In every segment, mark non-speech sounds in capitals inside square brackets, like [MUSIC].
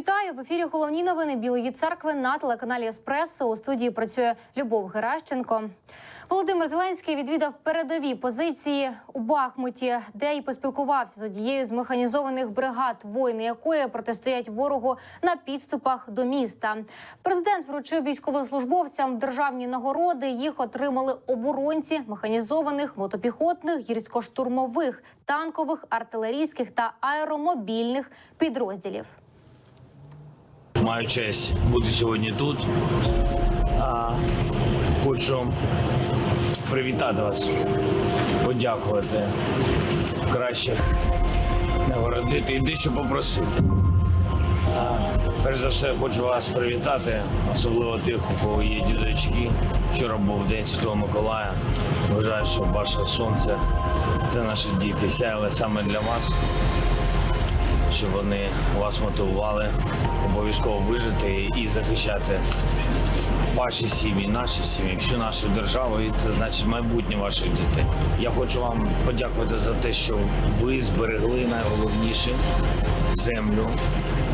Вітаю в ефірі. Головні новини Білої церкви на телеканалі Еспресо. У студії працює Любов Геращенко. Володимир Зеленський відвідав передові позиції у Бахмуті, де й поспілкувався з однією з механізованих бригад, воїни якої протистоять ворогу на підступах до міста. Президент вручив військовослужбовцям державні нагороди. Їх отримали оборонці механізованих мотопіхотних, гірсько-штурмових, танкових, артилерійських та аеромобільних підрозділів. Маю честь бути сьогодні тут. Хочу привітати вас, подякувати, краще нагородити і дещо попросити. А, перш за все, хочу вас привітати, особливо тих, у кого є діточки. Вчора був День Святого Миколая. Вважаю, що ваше сонце це наші діти сяяли саме для вас щоб вони вас мотивували обов'язково вижити і захищати ваші сім'ї, наші сім'ї, всю нашу державу. І це значить майбутнє ваших дітей. Я хочу вам подякувати за те, що ви зберегли найголовніше землю,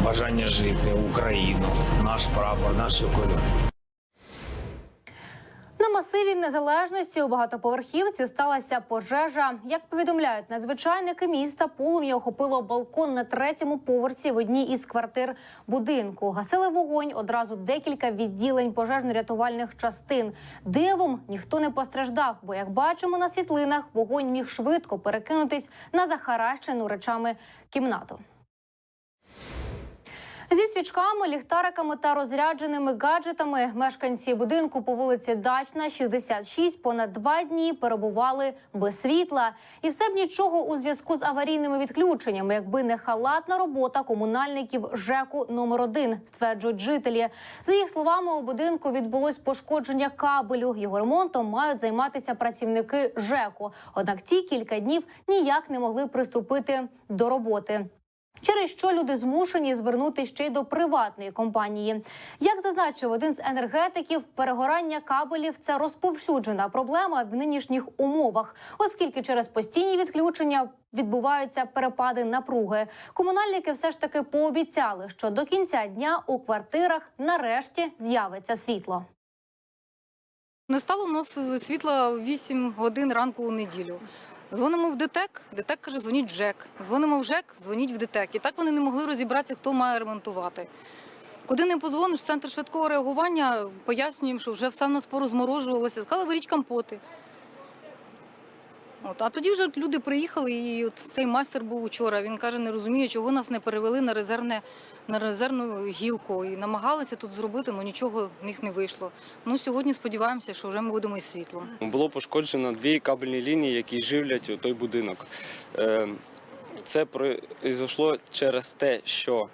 бажання жити, Україну, наш прапор, наші кольори. Масиві незалежності у багатоповерхівці сталася пожежа. Як повідомляють надзвичайники міста, полум'я охопило балкон на третьому поверсі в одній із квартир будинку. Гасили вогонь одразу декілька відділень пожежно-рятувальних частин. Дивом ніхто не постраждав, бо як бачимо на світлинах, вогонь міг швидко перекинутись на захаращену речами кімнату. Зі свічками, ліхтариками та розрядженими гаджетами мешканці будинку по вулиці Дачна, 66, понад два дні перебували без світла. І все б нічого у зв'язку з аварійними відключеннями, якби не халатна робота комунальників ЖЕКу номер 1 стверджують жителі. За їх словами, у будинку відбулось пошкодження кабелю. Його ремонтом мають займатися працівники ЖЕКу. Однак ці кілька днів ніяк не могли приступити до роботи. Через що люди змушені звернути ще й до приватної компанії. Як зазначив один з енергетиків, перегорання кабелів це розповсюджена проблема в нинішніх умовах, оскільки через постійні відключення відбуваються перепади напруги. Комунальники все ж таки пообіцяли, що до кінця дня у квартирах нарешті з'явиться світло. Не стало у нас е, світла в 8 годин ранку у неділю. Дзвонимо в ДТЕК, ДТЕК каже, дзвоніть в ЖЕК. Дзвонимо в ЖЕК, дзвоніть в ДТЕК. І так вони не могли розібратися, хто має ремонтувати. Куди не позвониш, центр швидкого реагування пояснюємо, що вже все в нас порозморожувалося. Сказали, беріть компоти. От, а тоді вже люди приїхали, і от цей майстер був учора. Він каже, не розумію, чого нас не перевели на резервне на резервну гілку і намагалися тут зробити, але нічого в них не вийшло. Ну сьогодні сподіваємося, що вже ми будемо із світлом. Було пошкоджено дві кабельні лінії, які живлять той будинок. Е, Це произошло через те, що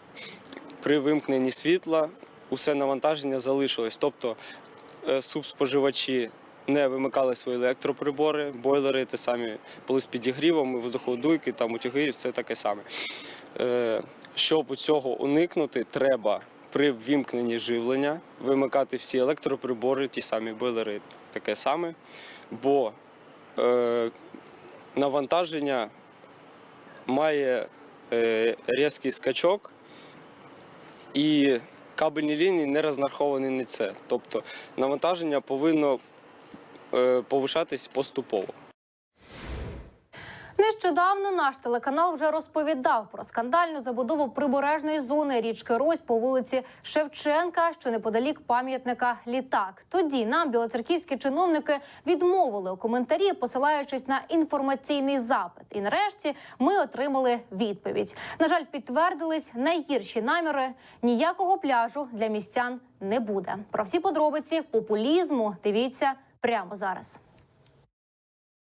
при вимкненні світла усе навантаження залишилось. Тобто е, субспоживачі не вимикали свої електроприбори, бойлери те самі були з підігрівом, воздуходуйки, там утяги, все таке саме. Е, Щоб цього уникнути, треба при ввімкненні живлення вимикати всі електроприбори, ті самі бойлери, таке саме, бо е, навантаження має е, різкий скачок, і кабельні лінії не розраховані на це. Тобто навантаження повинно повишатись поступово. Нещодавно наш телеканал вже розповідав про скандальну забудову прибережної зони річки Рось по вулиці Шевченка, що неподалік пам'ятника літак. Тоді нам білоцерківські чиновники відмовили у коментарі, посилаючись на інформаційний запит. І нарешті ми отримали відповідь. На жаль, підтвердились найгірші наміри. Ніякого пляжу для містян не буде. Про всі подробиці популізму дивіться прямо зараз.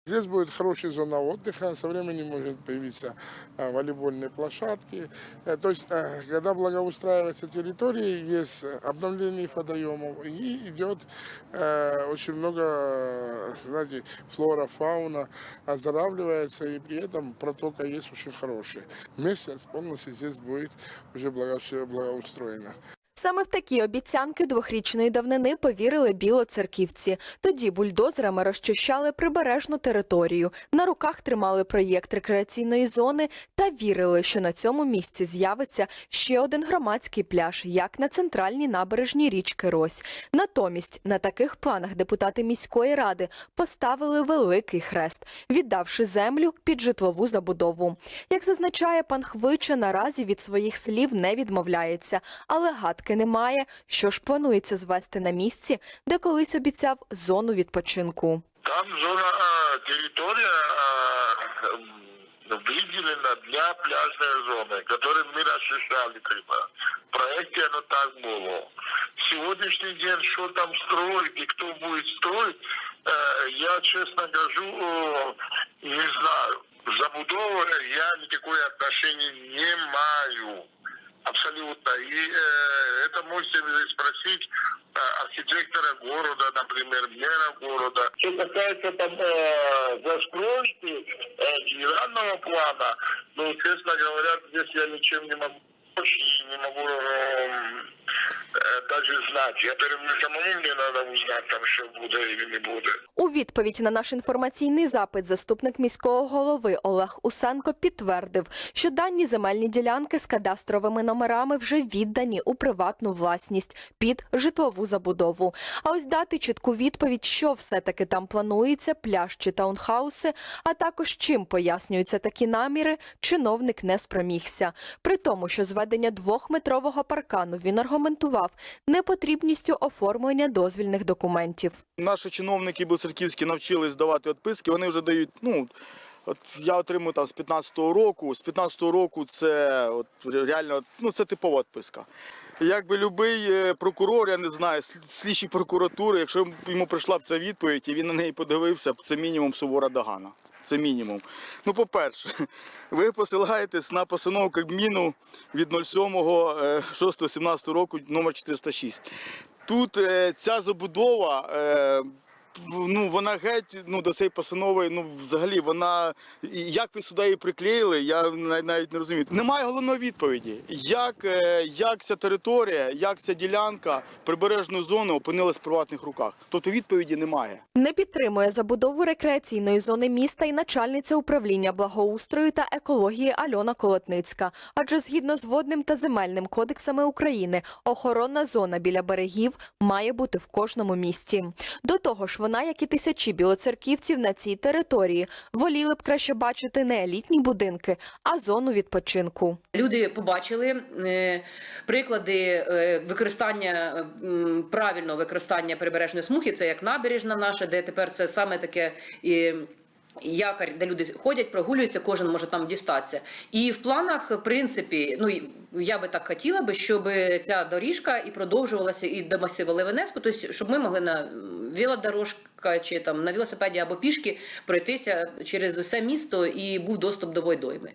Здесь будет хорошая зона отдыха, со временем может появиться а, волейбольные площадки. Э, То есть, э, когда благоустраивается территория, есть обновление водоемов и идет э, очень много, знаете, флора, фауна оздоравливается, и при этом протока есть очень хорошая. Месяц полностью здесь будет уже благоустроено. Саме в такі обіцянки двохрічної давнини повірили білоцерківці. Тоді бульдозерами розчищали прибережну територію, на руках тримали проєкт рекреаційної зони та вірили, що на цьому місці з'явиться ще один громадський пляж, як на центральній набережній річки Рось. Натомість на таких планах депутати міської ради поставили великий хрест, віддавши землю під житлову забудову. Як зазначає пан Хвича, наразі від своїх слів не відмовляється, але гадки немає, що ж планується звести на місці, де колись обіцяв зону відпочинку. Там зона, а, территория а, м, выделена для пляжной зоны, которую мы расчищали прямо. В проекте оно так было. Сегодняшний день, что там строить и кто будет строить, э, я, честно говорю, э, не знаю. Забудова я никакое отношение не маю. Абсолютно. И э, это можете спросить э, архитектора города, например, мэра города. Что касается там э, застройки э, генерального плана, ну, честно говоря, здесь я ничем не могу помочь и не могу э, э, даже знать. Я первым самому мне надо узнать, там, что будет или не будет. У відповідь на наш інформаційний запит заступник міського голови Олег Усенко підтвердив, що дані земельні ділянки з кадастровими номерами вже віддані у приватну власність під житлову забудову. А ось дати чітку відповідь, що все-таки там планується, пляж чи таунхауси, а також чим пояснюються такі наміри, чиновник не спромігся. При тому, що зведення двохметрового паркану він аргументував непотрібністю оформлення дозвільних документів. Наші чиновники Білоцерківські навчились давати відписки, вони вже дають, ну, от я отримую там з 15-го року, з 15-го року це от, реально, ну, це типова відписка. Якби любий е, прокурор, я не знаю, слід- слідчий прокуратури, якщо йому прийшла б ця відповідь, і він на неї подивився, це мінімум сувора Дагана. Це мінімум. Ну, по-перше, [LAUGHS] ви посилаєтесь на постанову Кабміну від 07.06.17 року номер 406. Тут е, ця забудова, е, ну вона геть ну, до цієї постанови, ну взагалі вона. Як ви сюди її приклеїли, я навіть, не розумію. Немає головної відповіді, як, е, як ця територія, як ця ділянка прибережної зони опинилась в приватних руках. Тобто відповіді немає. Не підтримує забудову рекреаційної зони міста і начальниця управління благоустрою та екології Альона Колотницька. Адже згідно з водним та земельним кодексами України, охоронна зона біля берегів має бути в кожному місті. До того ж, вона, як і тисячі білоцерківців на цій території, воліли б краще бачити не елітні будинки, а зону відпочинку. Люди побачили е, приклади е, використання правильного використання прибережної смуги. Це як набережна наша, де тепер це саме таке. І, Якорь, де люди ходять, прогулюються, кожен може там дістатися. І в планах, в принципі, ну я би так хотіла би, щоб ця доріжка і продовжувалася і до масиву Левенецьку, тобто, щоб ми могли на велодорожка чи там на велосипеді або пішки пройтися через усе місто і був доступ до водойми.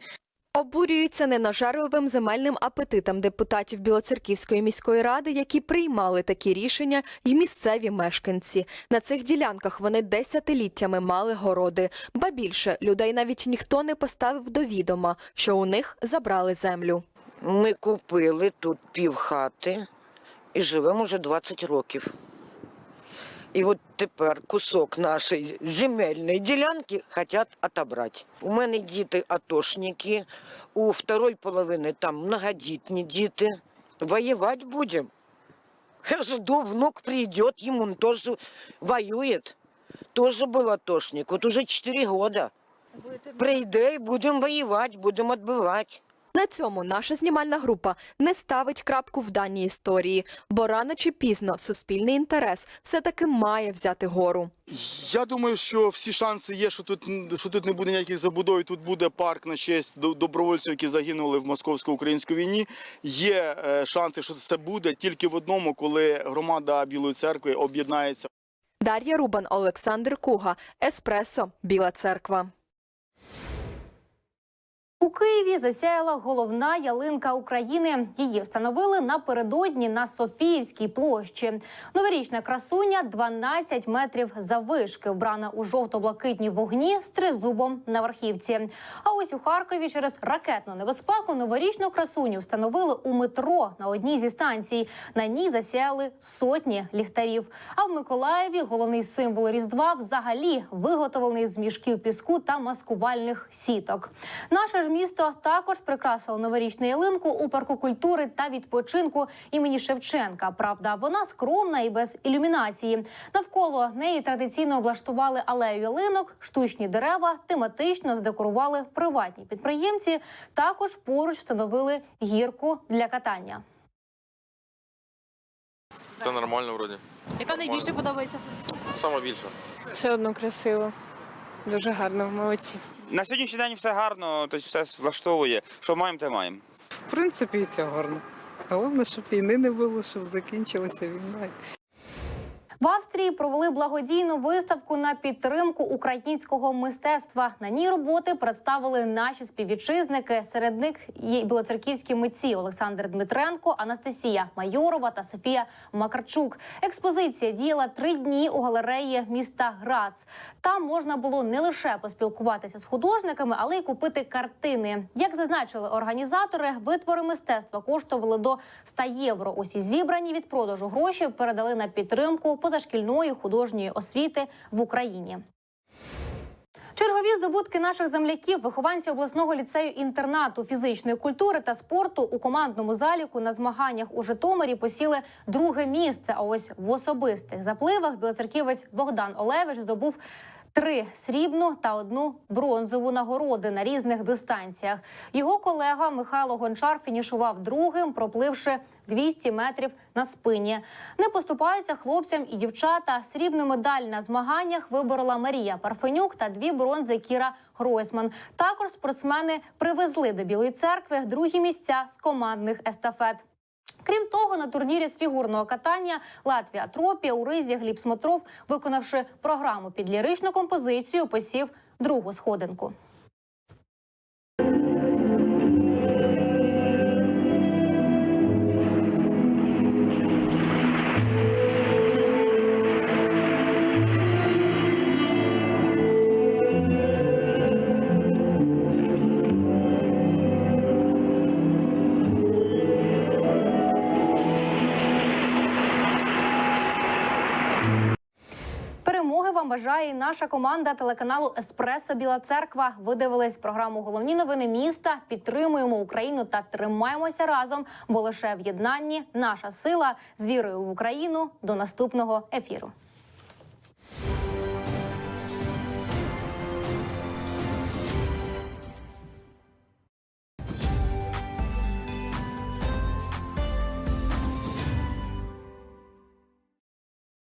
Обурюються ненажерливим земельним апетитам депутатів Білоцерківської міської ради, які приймали такі рішення, й місцеві мешканці. На цих ділянках вони десятиліттями мали городи. Ба більше людей навіть ніхто не поставив до відома, що у них забрали землю. Ми купили тут півхати і живемо вже 20 років. І от тепер кусок нашої земельної ділянки хочуть отобрати. У мене діти атошники, у второй половини там многодітні діти. Воювати будемо. Жду, внук прийде, йому он теж воює. Тоже був атошник, от уже 4 года. Прийде і будемо воювати, будемо відбивати. На цьому наша знімальна група не ставить крапку в даній історії, бо рано чи пізно суспільний інтерес все-таки має взяти гору. Я думаю, що всі шанси є, що тут, що тут не буде ніяких забудов, тут буде парк на честь до- добровольців, які загинули в московсько-українській війні. Є е, шанси, що це буде тільки в одному, коли громада Білої церкви об'єднається. Дар'я Рубан, Олександр Куга, Еспресо, Біла Церква. У Києві засяяла головна ялинка України. Її встановили напередодні на Софіївській площі. Новорічна красуня 12 метрів заввишки, вбрана у жовто-блакитні вогні з тризубом на верхівці. А ось у Харкові через ракетну небезпеку новорічну красуню встановили у метро на одній зі станцій. На ній засяяли сотні ліхтарів. А в Миколаєві головний символ Різдва взагалі виготовлений з мішків піску та маскувальних сіток. Наше ж місто також прикрасило новорічну ялинку у парку культури та відпочинку імені Шевченка. Правда, вона скромна і без ілюмінації. Навколо неї традиційно облаштували алею ялинок, штучні дерева, тематично здекорували приватні підприємці. Також поруч встановили гірку для катання. Це нормально вроді. Яка найбільше подобається? Саме більше. Все одно красиво. Дуже гарно, молодці. На сьогоднішній день все гарно, тобто все влаштовує. Що маємо, те маємо. В принципі, і це гарно. Головне, щоб війни не було, щоб закінчилася війна. Австрії провели благодійну виставку на підтримку українського мистецтва. На ній роботи представили наші співвітчизники. Серед них є білоцерківські митці Олександр Дмитренко, Анастасія Майорова та Софія Макарчук. Експозиція діяла три дні у галереї міста Грац. Там можна було не лише поспілкуватися з художниками, але й купити картини. Як зазначили організатори, витвори мистецтва коштували до 100 євро. Усі зібрані від продажу гроші передали на підтримку позашкільної художньої освіти в Україні. Чергові здобутки наших земляків, вихованці обласного ліцею інтернату фізичної культури та спорту у командному заліку на змаганнях у Житомирі посіли друге місце. А ось в особистих запливах білоцерківець Богдан Олевич здобув. Три срібну та одну бронзову нагороди на різних дистанціях. Його колега Михайло Гончар фінішував другим, пропливши 200 метрів на спині. Не поступаються хлопцям і дівчата. Срібну медаль на змаганнях виборола Марія Парфенюк та дві бронзи Кіра Гройсман. Також спортсмени привезли до Білої церкви другі місця з командних естафет. Крім того, на турнірі з фігурного катання Латвія Тропія у ризі Гліб Смотров, виконавши програму під ліричну композицію, посів другу сходинку. І наша команда телеканалу Еспресо Біла Церква. Ви дивились програму Головні новини міста. Підтримуємо Україну та тримаємося разом, бо лише в єднанні наша сила з вірою в Україну. До наступного ефіру.